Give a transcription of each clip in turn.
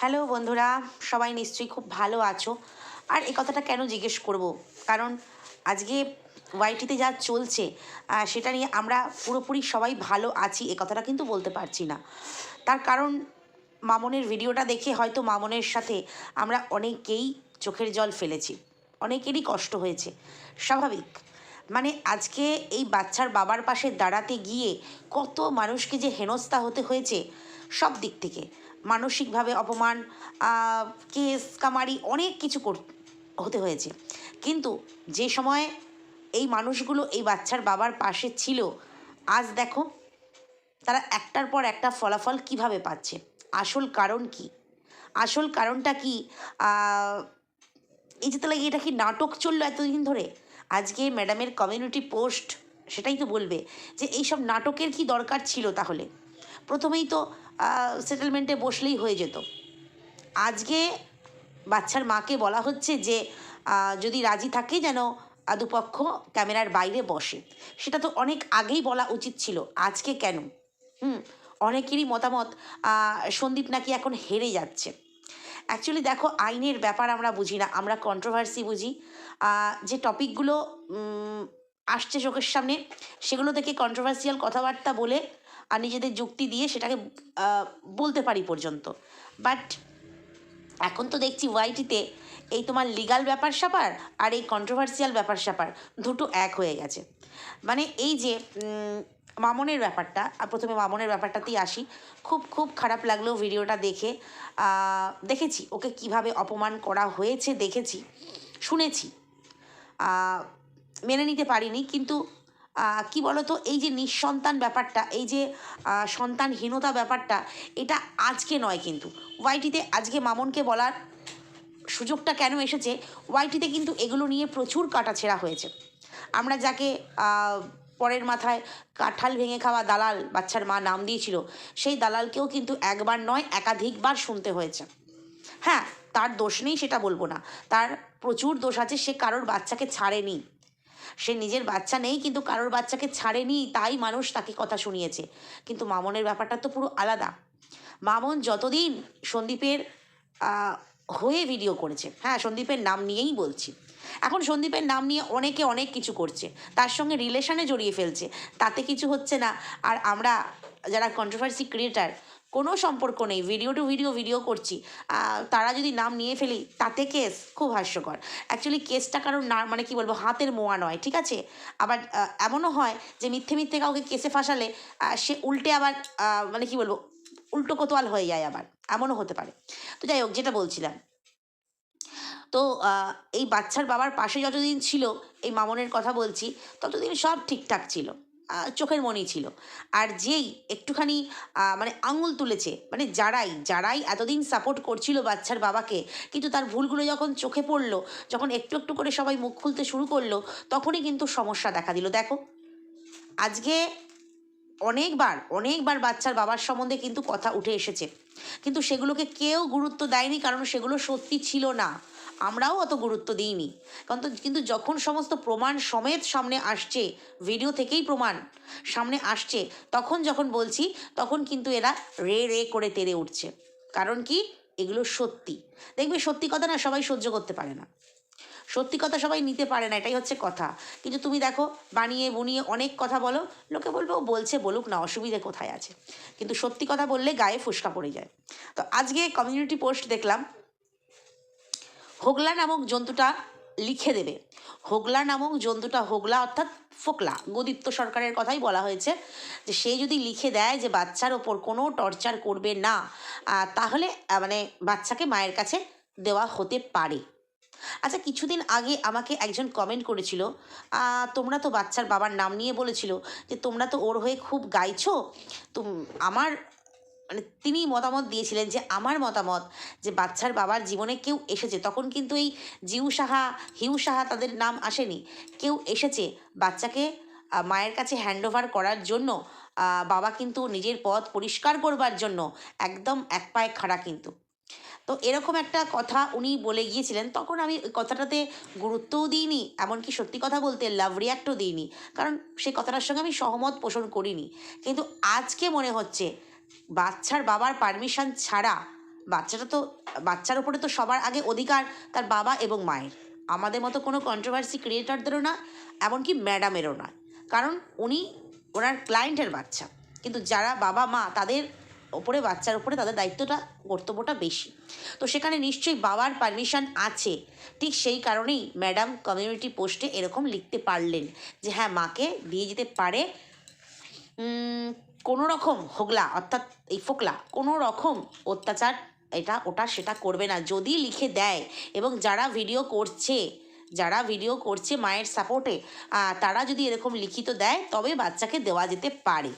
Hello বন্ধুরা, সবাই নিশ্চয়ই খুব ভালো আছো। আর এই কথাটা কেন জিজ্ঞেস করব? কারণ আজকে ওয়াইটিতে যা চলছে সেটা নিয়ে আমরা পুরোপুরি সবাই ভালো আছি, এ কথাটা কিন্তু বলতে পারছি না। তার কারণ মামনের ভিডিওটা দেখে হয়তো মামনের সাথে আমরা অনেকেই চোখের জল ফেলেছি, অনেকেরই কষ্ট হয়েছে, স্বাভাবিক। মানে আজকে এই বাচ্চার বাবার পাশে দাঁড়াতে গিয়ে কত মানুষকে যে হেনস্থা হতে হয়েছে, সব দিক থেকে। মানসিকভাবে অপমান কেস, কামারি, অনেক কিছু হতে হয়েছে। কিন্তু যে সময় এই মানুষগুলো এই বাচ্চার বাবার পাশে ছিল, আজ দেখো তারা একটার পর একটা ফলাফল কীভাবে পাচ্ছে? আসল কারণ কি? আসল কারণটা কি? এই যে তাহলে এটা কি নাটক চলল এতদিন ধরে? আজকে ম্যাডামের কমিউনিটি পোস্ট সেটাই তো বলবে যে এইসব নাটকের কি দরকার ছিল তাহলে? প্রথমেই তো সেটেলমেন্টে বসলেই হয়ে যেত। আজকে বাচ্চার মাকে বলা হচ্ছে যে যদি রাজি থাকে যেন দুপক্ষ ক্যামেরার বাইরে বসে। সেটা তো অনেক আগেই বলা উচিত ছিল, আজকে কেন? হুম, অনেকেরই মতামত সন্দীপ নাকি এখন হেরে যাচ্ছে। অ্যাকচুয়ালি দেখো, আইনের ব্যাপার আমরা বুঝি না। আমরা কন্ট্রোভার্সি বুঝি। যে টপিকগুলো আসছে চোখের সামনে, সেগুলো থেকে কন্ট্রোভার্সিয়াল কথাবার্তা বলে আর নিজেদের যুক্তি দিয়ে সেটাকে বলতে পারি পর্যন্ত। বাট এখন তো দেখছি ওয়াইটিতে এই তোমার লিগাল ব্যাপার স্যাপার আর এই কন্ট্রোভার্সিয়াল ব্যাপার স্যাপার দুটো এক হয়ে গেছে। মানে এই যে মামনের ব্যাপারটা, আর প্রথমে মামনের ব্যাপারটাতেই আসি। খুব খুব খারাপ লাগল ভিডিওটা দেখে। দেখেছি ওকে কীভাবে অপমান করা হয়েছে, দেখেছি, শুনেছি। মেনে নিতে পারিনি, কিন্তু কি বলতো, এই যে নিঃসন্তান ব্যাপারটা, এই যে সন্তানহীনতা ব্যাপারটা, এটা আজকে নয় কিন্তু। ওয়াইটিতে আজকে মামনকে বলার সুযোগটা কেন এসেছে, ওয়াইটিতে কিন্তু এগুলো নিয়ে প্রচুর কাটাছেঁড়া হয়েছে। আমরা যাকে পরের মাথায় কাঁঠাল ভেঙে খাওয়া দালাল, বাচ্চার মা নাম দিয়েছিল। সেই দালালকেও কিন্তু একবার নয়, একাধিকবার শুনতে হয়েছে। হ্যাঁ তার দোষ নেই সেটা বলব না। তার প্রচুর দোষ আছে, সে কারোর বাচ্চাকে ছাড়েনি। সে নিজের বাচ্চা নেই, কিন্তু কারোর বাচ্চাকে ছাড়েনি, তাই মানুষ তাকে কথা শুনিয়েছে। কিন্তু মামনের ব্যাপারটা তো পুরো আলাদা। মামন যতদিন সন্দীপের হয়ে ভিডিও করেছে হ্যাঁ সন্দীপের নাম নিয়েই বলছি। এখন সন্দীপের নাম নিয়ে অনেকে অনেক কিছু করছে। তার সঙ্গে রিলেশনে জড়িয়ে ফেলছে। তাতে কিছু হচ্ছে না। আর আমরা যারা কন্ট্রোভার্সি ক্রিয়েটার কোনো সম্পর্ক নেই। ভিডিও টু ভিডিও ভিডিও করছি। তারা যদি নাম নিয়ে ফেলি, তাতে কেস খুব হাস্যকর। অ্যাকচুয়ালি কেসটা কারোর না মানে কি বলব, হাতের মোয়া নয়, ঠিক আছে? আবার এমনও হয় যে মিথ্যে মিথ্যে কাউকে কেসে ফাঁসালে সে উল্টে আবার মানে কি বলব, উল্টো কোতোয়াল হয়ে যায় আবার। এমনও হতে পারে। তো যাই হোক, যেটা বলছিলাম। তো এই বাচ্চার বাবার পাশে যতদিন ছিল, এই মামনের কথা বলছি, ততদিন সব ঠিকঠাক ছিল চোখের মনি ছিল। আর যেই একটুখানি মানে আঙুল তুলেছে মানে যারাই যারাই এতদিন সাপোর্ট করছিল বাচ্চার বাবাকে, কিন্তু তার ভুলগুলো যখন চোখে পড়ল, যখন একটু একটু করে সবাই মুখ খুলতে শুরু করল, তখনই কিন্তু সমস্যা দেখা দিল। দেখো, আজকে অনেকবার অনেকবার বাচ্চার বাবার সম্বন্ধে কিন্তু কথা উঠে এসেছে। কিন্তু সেগুলোকে কেউ গুরুত্ব দেয়নি, কারণ সেগুলো সত্যি ছিল না। আমরাও অত গুরুত্ব দিইনি। কারণ তো কিন্তু যখন সমস্ত প্রমাণ সমেত সামনে আসছে ভিডিও থেকেই প্রমাণ সামনে আসছে, তখন যখন বলছি, তখন কিন্তু এরা রে রে করে তেড়ে উঠছে। কারণ কি? এগুলো সত্যি। দেখবে সত্যি কথা না সবাই সহ্য করতে পারে না। সত্যি কথা সবাই নিতে পারে না, এটাই হচ্ছে কথা। কিন্তু তুমি দেখো, বানিয়ে বুনিয়ে অনেক কথা বলো, লোকে বলবে, ও বলছে, বলুক না, অসুবিধে কোথায় আছে? কিন্তু সত্যি কথা বললে গায়ে ফুসকা পড়ে যায়। তো আজকে কমিউনিটি পোস্ট দেখলাম হোগলা নামক জন্তুটা লিখে দেবে। হোগলা নামক জন্তুটা হোগলা অর্থাৎ ফোকলা। গদিত্য সরকারের কথাই বলা হয়েছে যে সে যদি লিখে দেয় যে বাচ্চার ওপর কোনো টর্চার করবে না তাহলে মানে বাচ্চাকে মায়ের কাছে দেওয়া হতে পারে। আচ্ছা কিছুদিন আগে আমাকে একজন কমেন্ট করেছিল তোমরা তো বাচ্চার বাবার নাম নিয়ে বলেছিল যে তোমরা তো ওর হয়ে খুব গাইছো তো আমার মানে তিনি মতামত দিয়েছিলেন যে আমার মতামত যে বাচ্চার বাবার জীবনে কেউ এসেছে। তখন কিন্তু এই জিউ সাহা, হিউ সাহা তাদের নাম আসেনি। কেউ এসেছে বাচ্চাকে মায়ের কাছে হ্যান্ড ওভার করার জন্য বাবা কিন্তু নিজের পথ পরিষ্কার করবার জন্য একদম এক পায়ে খাড়া কিন্তু। তো এরকম একটা কথা উনি বলে গিয়েছিলেন। তখন আমি ওই কথাটাতে গুরুত্বও দিইনি, এমনকি সত্যি কথা বলতে লাভ রিয়াক্টও দিইনি। কারণ সেই কথাটার সঙ্গে আমি সহমত পোষণ করিনি। কিন্তু আজকে মনে হচ্ছে বাচ্চার বাবার পারমিশন ছাড়া বাচ্চাটা তো, বাচ্চার উপরে তো সবার আগে অধিকার, তার বাবা এবং মায়ের। আমাদের মতো কোনো কন্ট্রোভার্সি ক্রিয়েটারদেরও না, এমনকি ম্যাডামেরও না। কারণ উনি, ওনার ক্লায়েন্টের বাচ্চা। কিন্তু যারা বাবা, মা, তাদের ওপরে বাচ্চার উপরে তাদের দায়িত্বটা, কর্তব্যটা বেশি। তো সেখানে নিশ্চয়ই বাবার পারমিশন আছে। ঠিক সেই কারণেই ম্যাডাম কমিউনিটি পোস্টে এরকম লিখতে পারলেন যে হ্যাঁ মাকে দিয়ে যেতে পারে। কোনো রকম হোগলা, অর্থাৎ এই ফোকলা কোনো রকম অত্যাচার এটা, ওটা সেটা করবে না। যদি লিখে দেয় এবং যারা ভিডিও করছে, যারা ভিডিও করছে মায়ের সাপোর্টে তারা যদি এরকম লিখিত দেয়, তবে বাচ্চাকে দেওয়া যেতে পারে।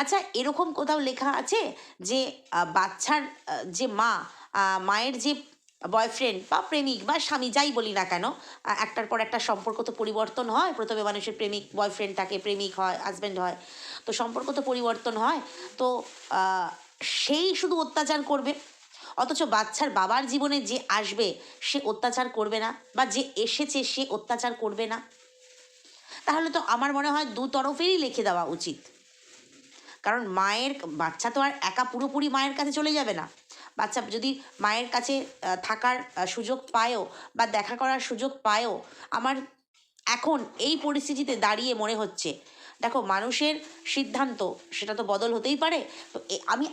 আচ্ছা এরকম কোথাও লেখা আছে যে বাচ্চার যে মা মায়ের যে বয়ফ্রেন্ড বা প্রেমিক বা স্বামী, যাই বলি না কেন একটার পর একটা সম্পর্ক তো পরিবর্তন হয়। প্রথমে মানুষের প্রেমিক বয়ফ্রেন্ড থাকে, প্রেমিক হয় হাজব্যান্ড হয়। তো সম্পর্ক তো পরিবর্তন হয়। তো সেই শুধু অত্যাচার করবে। অথচ বাচ্চার বাবার জীবনে যে আসবে, সে অত্যাচার করবে না বা যে এসেছে, সে অত্যাচার করবে না। তাহলে তো আমার মনে হয় দু তরফেরই লিখে দেওয়া উচিত। কারণ মায়ের, বাচ্চা তো আর একা পুরোপুরি মায়ের কাছে চলে যাবে না। বাচ্চা যদি মায়ের কাছে থাকার সুযোগ পায়ও বা দেখা করার সুযোগ পায়ও, আমার এখন এই পরিস্থিতিতে দাঁড়িয়ে মনে হচ্ছে। দেখো, মানুষের সিদ্ধান্ত সেটা তো বদল হতেই পারে। তো আমি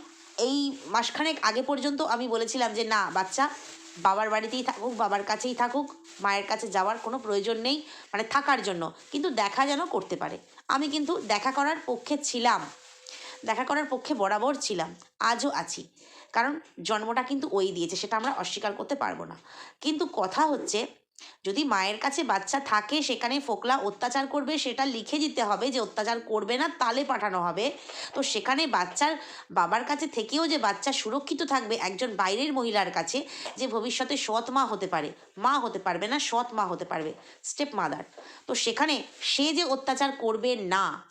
এই মাসখানেক আগে পর্যন্ত আমি বলেছিলাম যে, না, বাচ্চা বাবার বাড়িতেই থাকুক, বাবার কাছেই থাকুক, মায়ের কাছে যাওয়ার কোনো প্রয়োজন নেই মানে থাকার জন্য। কিন্তু দেখা যেন করতে পারে। আমি কিন্তু দেখা করার পক্ষে ছিলাম। দেখা করার পক্ষে বরাবর ছিলাম, আজও আছি। কারণ জন্মটা কিন্তু ওই দিয়েছে, সেটা আমরা অস্বীকার করতে পারব না। কিন্তু কথা হচ্ছে, যদি মায়ের কাছে বাচ্চা থাকে, সেখানে ফোকলা অত্যাচার করবে, সেটা লিখে দিতে হবে যে অত্যাচার করবে না, তালে পাঠানো হবে। তো সেখানে বাচ্চার বাবার কাছে থেকেও যে বাচ্চা সুরক্ষিত থাকবে একজন বাইরের মহিলার কাছে, যে ভবিষ্যতে সৎ মা হতে পারে। মা হতে পারবে না, সৎ মা হতে পারবে। Step mother. তো সেখানে সে যে অত্যাচার করবে না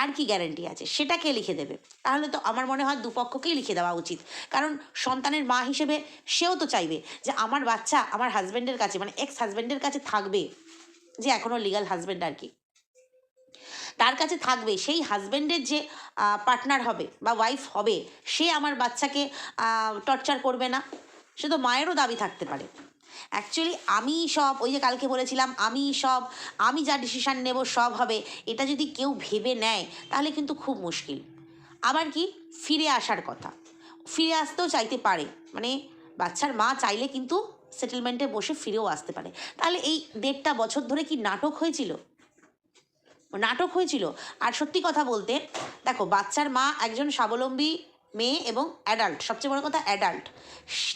তার কি গ্যারান্টি আছে? সেটাকে লিখে দেবে। তাহলে তো আমার মনে হয় দুপক্ষকেই লিখে দেওয়া উচিত। কারণ সন্তানের মা হিসেবে সেও তো চাইবে যে আমার বাচ্চা আমার হাজব্যান্ডের কাছে মানে এক্স হাজব্যান্ডের কাছে থাকবে, যে এখনও লিগাল হাজব্যান্ড আর কি। তার কাছে থাকবে, সেই হাজব্যান্ডের যে পার্টনার হবে বা ওয়াইফ হবে, সে আমার বাচ্চাকে টর্চার করবে না। সে তো মায়েরও দাবি থাকতে পারে। অ্যাকচুয়ালি আমি সব, ওই যে কালকে বলেছিলাম, আমি সব, আমি যা ডিসিশান নেব সব হবে। এটা যদি কেউ ভেবে নেয়, তাহলে কিন্তু খুব মুশকিল। আবার কি? ফিরে আসার কথা। ফিরে আসতেও চাইতে পারে। মানে বাচ্চার মা চাইলে কিন্তু সেটেলমেন্টে বসে ফিরেও আসতে পারে। তাহলে এই দেড়টা বছর ধরে কি নাটক হয়েছিল? নাটক হয়েছিল। আর সত্যি কথা বলতে, দেখো, বাচ্চার মা একজন স্বাবলম্বী মেয়ে এবং অ্যাডাল্ট সবচেয়ে বড় কথা অ্যাডাল্ট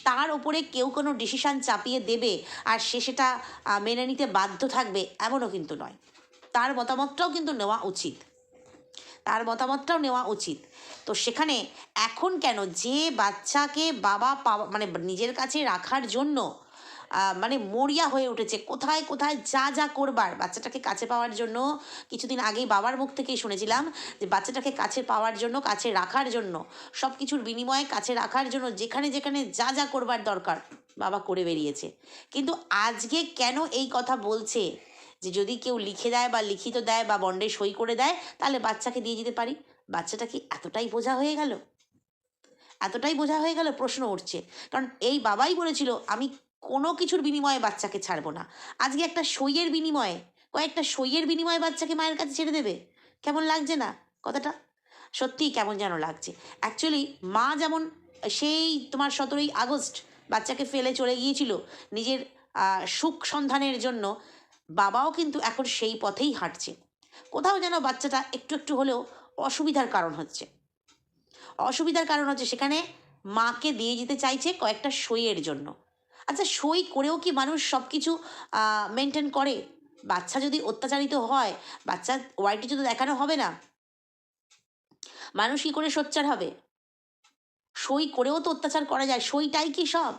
তার উপরে কেউ কোনো ডিসিশান চাপিয়ে দেবে আর সে সেটা মেনে নিতে বাধ্য থাকবে, এমনও কিন্তু নয়। তার মতামতটাও কিন্তু নেওয়া উচিত। তার মতামতটাও নেওয়া উচিত। তো সেখানে এখন কেন যে বাচ্চাকে বাবা পাওয়া মানে নিজের কাছে রাখার জন্য মানে মরিয়া হয়ে উঠেছে। কোথায় কোথায় যা যা করবার বাচ্চাটাকে কাছে পাওয়ার জন্য, কিছুদিন আগেই বাবার মুখ থেকেই শুনেছিলাম যে বাচ্চাটাকে কাছে পাওয়ার জন্য, কাছে রাখার জন্য সব কিছুর বিনিময়ে কাছে রাখার জন্য যেখানে যেখানে যা যা করবার দরকার বাবা করে বেরিয়েছে। কিন্তু আজকে কেন এই কথা বলছে? যে যদি কেউ লিখে দেয় বা লিখিত দেয় বা বন্ডে সই করে দেয়, তাহলে বাচ্চাকে দিয়ে যেতে পারি? বাচ্চাটা কি এতটাই বোঝা হয়ে গেল? এতটাই বোঝা হয়ে গেল প্রশ্ন উঠছে। কারণ এই বাবাই বলেছিল, আমি কোনো কিছুর বিনিময়ে বাচ্চাকে ছাড়বো না। আজকে একটা সইয়ের বিনিময়ে, কয়েকটা সইয়ের বিনিময়ে বাচ্চাকে মায়ের কাছে ছেড়ে দেবে? কেমন লাগছে না কথাটা? সত্যিই কেমন যেন লাগছে। অ্যাকচুয়ালি মা যেমন সেই তোমার সতেরোই আগস্ট বাচ্চাকে ফেলে চলে গিয়েছিল নিজের সুখ সন্ধানের জন্য, বাবাও কিন্তু এখন সেই পথেই হাঁটছে। কোথাও যেন বাচ্চাটা একটু একটু হলেও অসুবিধার কারণ হচ্ছে। অসুবিধার কারণ হচ্ছে সেখানে মাকে দিয়ে যেতে চাইছে কয়েকটা সইয়ের জন্য। আচ্ছা সই করেও কি মানুষ সব কিছু মেনটেন করে? বাচ্চা যদি অত্যাচারিত হয়, বাচ্চা ওয়াইটি যদি দেখানো হবে না, মানুষ কি করে সোচ্চার হবে? সই করেও তো অত্যাচার করা যায়, সইটাই কি সব?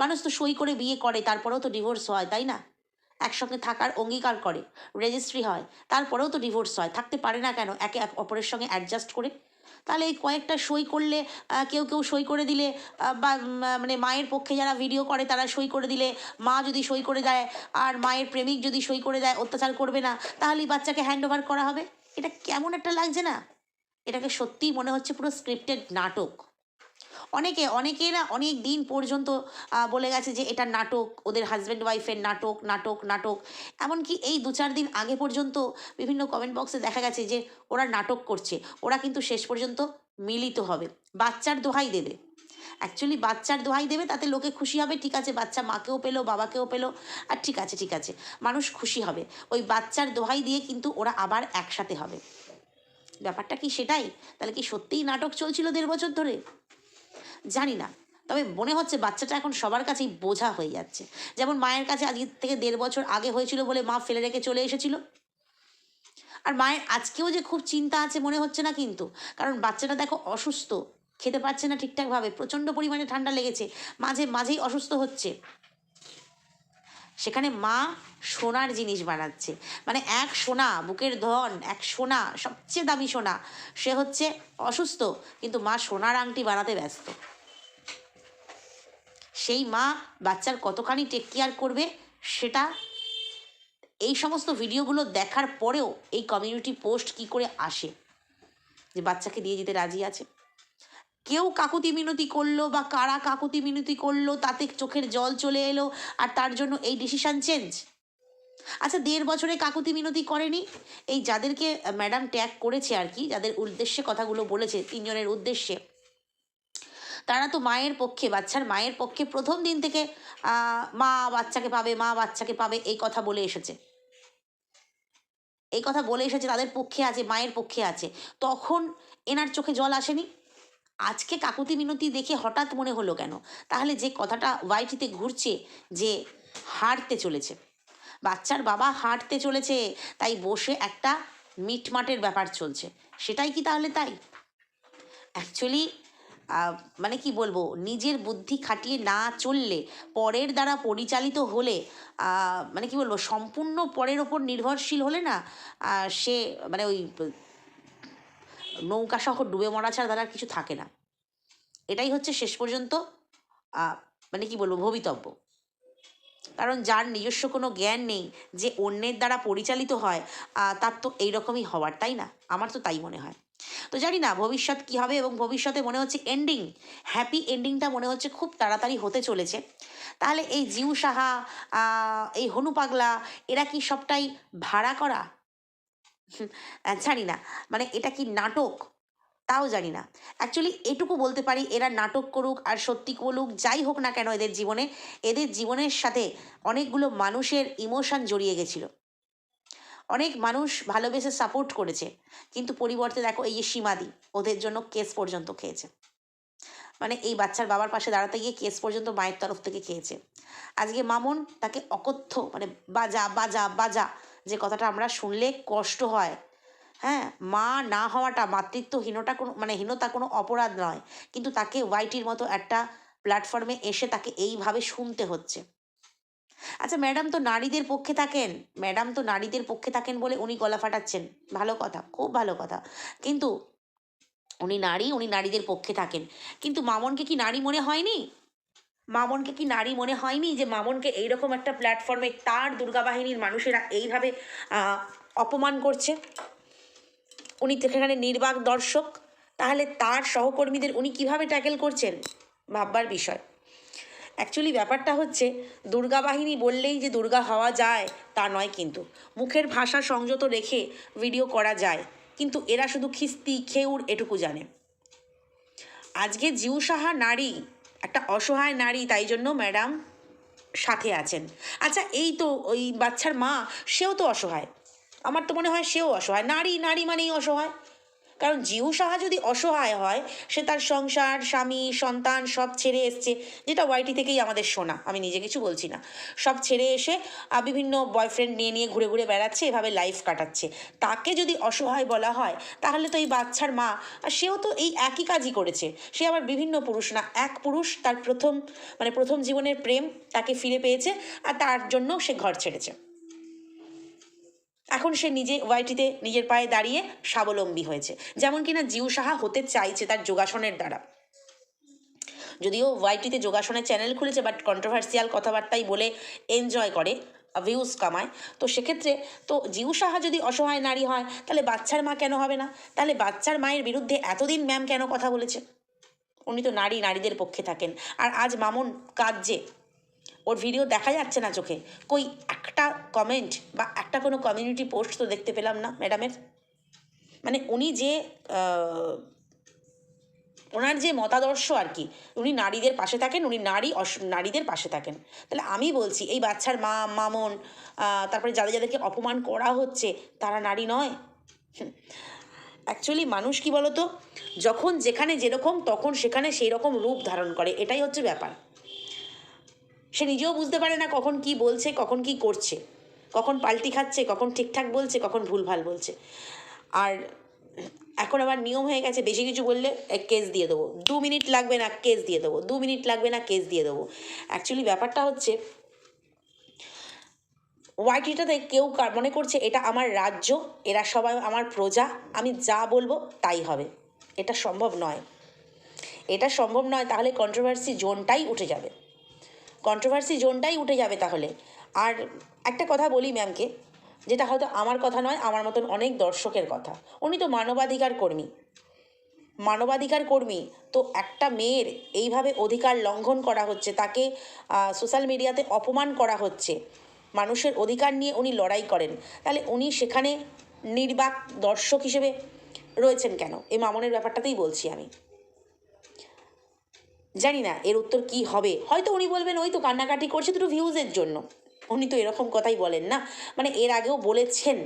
মানুষ তো সই করে বিয়ে করে, তারপরেও তো ডিভোর্স হয়, তাই না? একসঙ্গে থাকার অঙ্গীকার করে রেজিস্ট্রি হয়, তারপরেও তো ডিভোর্স হয়, থাকতে পারে না কেন? একে অপরের সঙ্গে অ্যাডজাস্ট করে তাহলে এই কয়েকটা সই করলে কেউ কেউ সই করে দিলে বা মানে মায়ের পক্ষে যারা ভিডিও করে তারা সই করে দিলে, মা যদি সই করে দেয় আর মায়ের প্রেমিক যদি সই করে দেয়, অত্যাচার করবে না, তাহলেই বাচ্চাকে হ্যান্ড ওভার করা হবে? এটা কেমন একটা লাগছে না? এটাকে সত্যিই মনে হচ্ছে পুরো স্ক্রিপ্টেড নাটক। অনেকে, অনেকেরা অনেক দিন পর্যন্ত বলে গেছে যে এটা নাটক, ওদের হাজব্যান্ড ওয়াইফের নাটক নাটক নাটক। এমনকি এই দু চার দিন আগে পর্যন্ত বিভিন্ন কমেন্ট বক্সে দেখা গেছে যে ওরা নাটক করছে। ওরা কিন্তু শেষ পর্যন্ত মিলিত হবে। বাচ্চার দোহাই দেবে। অ্যাকচুয়ালি বাচ্চার দোহাই দেবে, তাতে লোকে খুশি হবে, ঠিক আছে, বাচ্চা মাকেও পেল, বাবাকেও পেল, আর ঠিক আছে ঠিক আছে, মানুষ খুশি হবে। ওই বাচ্চার দোহাই দিয়ে কিন্তু ওরা আবার একসাথে হবে। ব্যাপারটা কি সেটাই? তাহলে কি সত্যিই নাটক চলছিল দেড় বছর ধরে? জানি না। তবে মনে হচ্ছে বাচ্চাটা এখন সবার কাছেই বোঝা হয়ে যাচ্ছে। যেমন মায়ের কাছে আজকে থেকে দেড় বছর আগে হয়েছিল বলে মা ফেলে রেখে চলে এসেছিল। আর মায়ের আজকেও যে খুব চিন্তা আছে মনে হচ্ছে না কিন্তু। কারণ বাচ্চাটা দেখো অসুস্থ, খেতে পারছে না ঠিকঠাকভাবে, প্রচণ্ড পরিমাণে ঠান্ডা লেগেছে, মাঝে মাঝেই অসুস্থ হচ্ছে। সেখানে মা সোনার জিনিস বানাচ্ছে। মানে এক সোনা, বুকের ধন, এক সোনা, সবচেয়ে দামি সোনা। সে হচ্ছে অসুস্থ, কিন্তু মা সোনার আংটি বানাতে ব্যস্ত। সেই মা বাচ্চার কতখানি টেক কেয়ার করবে সেটা এই সমস্ত ভিডিওগুলো দেখার পরেও এই কমিউনিটি পোস্ট কি করে আসে? যে বাচ্চাকে দিয়ে যেতে রাজি আছে? কেউ কাকুতি মিনতি করল বা কারা কাকুতি মিনতি করল, তাতে চোখের জল চলে এলো আর তার জন্য এই ডিসিশান চেঞ্জ আচ্ছা দেড় বছরে কাকুতি মিনতি করেনি? এই যাদেরকে ম্যাডাম ট্যাগ করেছে আর কি, যাদের উদ্দেশ্যে কথাগুলো বলেছে, তিনজনের উদ্দেশ্যে তারা তো মায়ের পক্ষে, বাচ্চার মায়ের পক্ষে প্রথম দিন থেকে মা বাচ্চাকে পাবে, মা বাচ্চাকে পাবে, এই কথা বলে এসেছে। এই কথা বলে এসেছে, তাদের পক্ষে আছে, মায়ের পক্ষে আছে। তখন এনার চোখে জল আসেনি। আজকে কাকুতি মিনতি দেখে হঠাৎ মনে হলো কেন? তাহলে যে কথাটা ওয়াইটিতে ঘুরছে যে হাঁটতে চলেছে। বাচ্চার বাবা হাঁটতে চলেছে, তাই বসে একটা মিটমাটের ব্যাপার চলছে। সেটাই কি তাহলে তাই? অ্যাকচুয়ালি মানে কি বলব, নিজের বুদ্ধি খাটিয়ে না চললে, পরের দ্বারা পরিচালিত হলে মানে কি বলব, সম্পূর্ণ পরের ওপর নির্ভরশীল হলে না সে মানে ওই নৌকা সহ ডুবে মরা ছাড়া আর কিছু থাকে না। এটাই হচ্ছে শেষ পর্যন্ত মানে কি বলব, ভবিতব্য। কারণ যার নিজস্ব কোনো জ্ঞান নেই যে অন্যের দ্বারা পরিচালিত হয় তার তো এইরকমই হওয়ার, তাই না? আমার তো তাই মনে হয়। তো জানি না, ভবিষ্যৎ কী হবে এবং ভবিষ্যতে মনে হচ্ছে এন্ডিং হ্যাপি এন্ডিংটা মনে হচ্ছে খুব তাড়াতাড়ি হতে চলেছে। তাহলে এই জিউ সাহা এই হনু পাগলা, এরা কি সবটাই ভাড়া করা? জানি না মানে এটা কি নাটক? তাও জানি না। অ্যাকচুয়ালি এটুকু বলতে পারি, এরা নাটক করুক আর সত্যি বলুক, যাই হোক না কেন এদের জীবনে, এদের জীবনের সাথে অনেকগুলো মানুষের ইমোশন জড়িয়ে গেছিল। অনেক মানুষ ভালোবেসে সাপোর্ট করেছে। কিন্তু পরিবর্তে দেখো এই যে সীমাদি, ওদের জন্য কেস পর্যন্ত খেয়েছে। মানে এই বাচ্চার বাবার পাশে দাঁড়াতে গিয়ে কেস পর্যন্ত মায়ের তরফ থেকে খেয়েছে। আজকে মামুন তাকে অকথ্য মানে বাজা বাজা বাজা যে কথাটা আমরা শুনলে কষ্ট হয়। হ্যাঁ মা না হওয়াটা মাতৃত্বহীনতা কোনো মানে হীনতা কোনো অপরাধ নয়। কিন্তু তাকে ওয়াইটির মতো একটা প্ল্যাটফর্মে এসে তাকে এইভাবে শুনতে হচ্ছে। আচ্ছা ম্যাডাম তো নারীদের পক্ষে থাকেন। ম্যাডাম তো নারীদের পক্ষে থাকেন বলে উনি গলা ফাটাচ্ছেন। ভালো কথা, খুব ভালো কথা। কিন্তু উনি নারী, উনি নারীদের পক্ষে থাকেন। কিন্তু মামনকে কি নারী মনে হয়নি? মামনকে কি নারী মনে হয়নি যে মামনকে এইরকম একটা প্ল্যাটফর্মে তার দুর্গা বাহিনীর মানুষেরা এইভাবে অপমান করছে? উনি সেখানে নির্বাক দর্শক। তাহলে তার সহকর্মীদের উনি কীভাবে ট্যাকেল করছেন? ভাববার বিষয়। অ্যাকচুয়ালি ব্যাপারটা হচ্ছে দুর্গা বাহিনী বললেই যে দুর্গা হওয়া যায়, তা নয় কিন্তু। মুখের ভাষা সংযত রেখে ভিডিও করা যায়, কিন্তু এরা শুধু খিস্তি, খেউর এটুকু জানে। আজকে জিউ সাহা নারী, একটা অসহায় নারী, তাই জন্য ম্যাডাম সাথে আছেন। আচ্ছা এই তো ওই বাচ্চার মা, সেও তো অসহায়। আমার তো মনে হয় সেও অসহায়। নারী নারী মানেই অসহায়। কারণ জিউ সাহা যদি অসহায় হয়, সে তার সংসার, স্বামী, সন্তান সব ছেড়ে এসছে, যেটা ওয়াইটি থেকেই আমাদের শোনা। আমি নিজে কিছু বলছি না। সব ছেড়ে এসে বিভিন্ন বয়ফ্রেন্ড নিয়ে নিয়ে ঘুরে ঘুরে বেড়াচ্ছে, এভাবে লাইফ কাটাচ্ছে। তাকে যদি অসহায় বলা হয়, তাহলে তো এই বাচ্চার মা, আর সেও তো এই একই কাজই করেছে। সে আবার বিভিন্ন পুরুষ না, এক পুরুষ তার প্রথম মানে প্রথম জীবনের প্রেম তাকে ফিরে পেয়েছে, আর তার জন্য সে ঘর ছেড়েছে। এখন সে নিজে ওয়াইটিতে নিজের পায়ে দাঁড়িয়ে স্বাবলম্বী হয়েছে। যেমন কিনা জিউ সাহা হতে চাইছে তার যোগাসনের দ্বারা। যদিও ওয়াইটিতে যোগাসনের চ্যানেল খুলেছে, বাট কন্ট্রোভার্সিয়াল কথাবার্তাই বলে এনজয় করে, ভিউজ কামায়। তো সেক্ষেত্রে তো জিউ সাহা যদি অসহায় নারী হয়, তাহলে বাচ্চার মা কেন হবে না? তাহলে বাচ্চার মায়ের বিরুদ্ধে এতদিন ম্যাম কেন কথা বলেছে? উনি তো নারী, নারীদের পক্ষে থাকেন। আর আজ মামুন কাঁদছে। ওর ভিডিও দেখা যাচ্ছে না চোখে। কই, একটা কমেন্ট বা একটা কোনো কমিউনিটি পোস্ট তো দেখতে পেলাম না ম্যাডামের মানে উনি যে ওনার যে মতাদর্শ আর কি, উনি নারীদের পাশে থাকেন, উনি নারী নারীদের পাশে থাকেন। তাহলে আমি বলছি, এই বাচ্চার মা, মামন তারপরে যাদের যাদেরকে অপমান করা হচ্ছে, তারা নারী নয়। অ্যাকচুয়ালি মানুষ কি বলতো? যখন যেখানে যেরকম, তখন সেখানে সেই রকম রূপ ধারণ করে। এটাই হচ্ছে ব্যাপার। সে নিজেও বুঝতে পারে না কখন কি বলছে, কখন কি করছে, কখন পাল্টি খাচ্ছে, কখন ঠিকঠাক বলছে, কখন ভুলভাল বলছে। আর এখন আবার নিয়ম হয়ে গেছে, বেশি কিছু বললে কেস দিয়ে দেবো। দু মিনিট লাগবে না, কেস দিয়ে দেবো। দু মিনিট লাগবে না, কেস দিয়ে দেবো। অ্যাকচুয়ালি ব্যাপারটা হচ্ছে, ওয়াইটিটাতে কেউ মনে করছে এটা আমার রাজ্য, এরা সবাই আমার প্রজা, আমি যা বলব তাই হবে। এটা সম্ভব নয়। এটা সম্ভব নয়, তাহলে কন্ট্রোভার্সি জোনটাই উঠে যাবে। কন্ট্রোভার্সি জোনটাই উঠে যাবে তাহলে। আর একটা কথা বলি ম্যামকে যেটা হয়তো আমার কথা নয়, আমার মতন অনেক দর্শকের কথা। উনি তো মানবাধিকার কর্মী। মানবাধিকার কর্মী, তো একটা মেয়ের এইভাবে অধিকার লঙ্ঘন করা হচ্ছে, তাকে সোশ্যাল মিডিয়াতে অপমান করা হচ্ছে, মানুষের অধিকার নিয়ে উনি লড়াই করেন, তাহলে উনি সেখানে নির্বাক দর্শক হিসেবে রয়েছেন কেন? এই মামনের ব্যাপারটাতেই বলছি আমি। জানি না, এর উত্তর কি হবে? হয়তো উনি বলবেন, ওই তো কান্নাকাটি করছে দুটো ভিউজের জন্য। উনি তো এরকম কথাই বলেন না। মানে এর আগেও বলেছেন।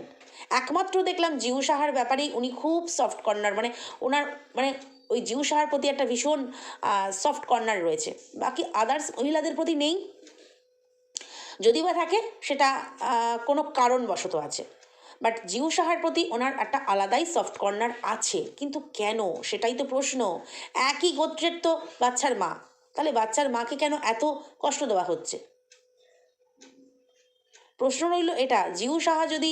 একমাত্র দেখলাম জিউ সাহার ব্যাপারেই উনি খুব সফট কর্নার মানে ওনার মানে ওই জিউ সাহার প্রতি একটা ভীষণ সফট কর্নার রয়েছে। বাকি আদার্স মহিলাদের প্রতি নেই। যদি বা থাকে, সেটা কোনো কারণবশত আছে। বাট জিউ সাহার প্রতি ওনার একটা আলাদাই সফট কর্নার আছে। কিন্তু কেন? সেটাই তো প্রশ্ন। একই গোত্রের তো বাচ্চার মা। তাহলে বাচ্চার মাকে কেন এত কষ্ট দেওয়া হচ্ছে? প্রশ্ন রইল এটা জিউ সাহা যদি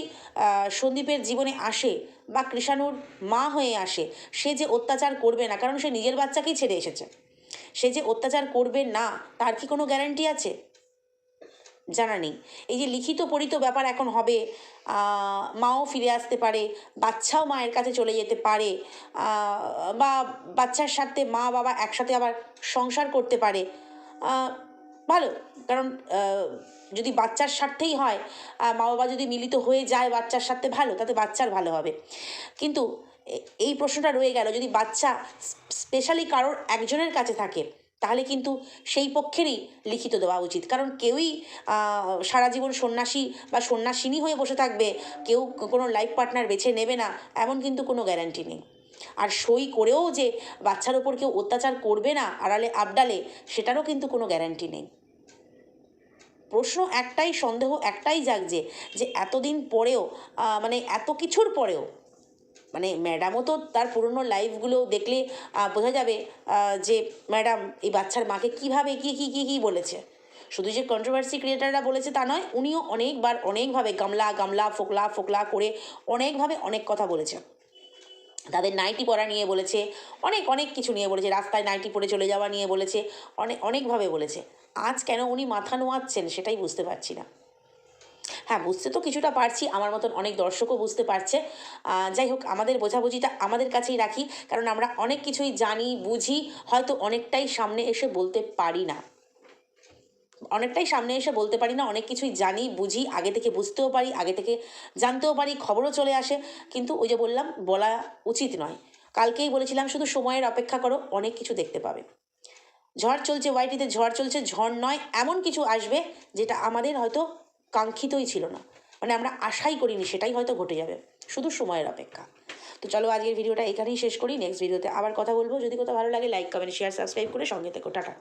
সন্দীপের জীবনে আসে বা কৃষাণুর মা হয়ে আসে, সে যে অত্যাচার করবে না, কারণ সে নিজের বাচ্চাকেই ছেড়ে এসেছে। সে যে অত্যাচার করবে না, তার কি কোনো গ্যারান্টি আছে? জানা নেই। এই যে লিখিত পড়িত ব্যাপার এখন হবে মাও ফিরে আসতে পারে, বাচ্চাও মায়ের কাছে চলে যেতে পারে বা বাচ্চার সাথে মা বাবা একসাথে আবার সংসার করতে পারে। ভালো, কারণ যদি বাচ্চার স্বার্থেই হয় মা বাবা যদি মিলিত হয়ে যায় বাচ্চার স্বার্থে, ভালো, তাতে বাচ্চার ভালো হবে। কিন্তু এই প্রশ্নটা রয়ে গেল, যদি বাচ্চা স্পেশালি কারোর একজনের কাছে থাকে তাহলে কিন্তু সেই পক্ষেরই লিখিত দেওয়া উচিত। কারণ কেউই সারা জীবন সন্ন্যাসী বা সন্ন্যাসিনী হয়ে বসে থাকবে, কেউ কোনো লাইফ পার্টনার বেছে নেবে না, এমন কিন্তু কোনো গ্যারান্টি নেই। আর সই করেও যে বাচ্চার ওপর কেউ অত্যাচার করবে না, আড়ালে আবডালে, সেটারও কিন্তু কোনো গ্যারান্টি নেই। প্রশ্ন একটাই, সন্দেহ একটাই জাগছে যে এতদিন পরেও মানে এত কিছুর পরেও মানে ম্যাডামও তো তার পুরনো লাইফগুলো দেখলে বোঝা যাবে যে ম্যাডাম এই বাচ্চার মাকে কীভাবে কী কী কী কী বলেছে। শুধু যে কন্ট্রোভার্সি ক্রিয়েটাররা বলেছে তা নয়, উনিও অনেকবার, অনেকভাবে গামলা গামলা, ফোকলা ফোকলা করে অনেকভাবে অনেক কথা বলেছে। তাদের নাইটি পরা নিয়ে বলেছে, অনেক অনেক কিছু নিয়ে বলেছে, রাস্তায় নাইটি পরে চলে যাওয়া নিয়ে বলেছে অনেক অনেকভাবে বলেছে। আজ কেন উনি মাথা নোয়াচ্ছেন সেটাই বুঝতে পারছি না। হ্যাঁ বুঝতে তো কিছুটা পারছি। আমার মতন অনেক দর্শকও বুঝতে পারছে। যাই হোক, আমাদের বোঝাবুঝিটা আমাদের কাছেই রাখি, কারণ আমরা অনেক কিছুই জানি, বুঝি, হয়তো অনেকটাই সামনে এসে বলতে পারি না। অনেকটাই সামনে এসে বলতে পারি না, অনেক কিছুই জানি, বুঝি, আগে থেকে বুঝতেও পারি, আগে থেকে জানতেও পারি, খবরও চলে আসে। কিন্তু ওই যে বললাম, বলা উচিত নয়। কালকেই বলেছিলাম, শুধু সময়ের অপেক্ষা করো, অনেক কিছু দেখতে পাবে। ঝড় চলছে ওয়াইটিতে ঝড় চলছে, ঝড় নয়, এমন কিছু আসবে, যেটা আমাদের হয়তো কাঙ্ক্ষিতই ছিল না। মানে আমরা আশাই করিনি সেটাই হয়তো ঘটে যাবে। শুধু সময়ের অপেক্ষা। তো চলো আজকের ভিডিওটা এখানেই শেষ করি। নেক্সট ভিডিওতে আবার কথা বলব। যদি কোথাও ভালো লাগে লাইক কমেন্ট শেয়ার সাবস্ক্রাইব করে সঙ্গে থেকো। টাটা।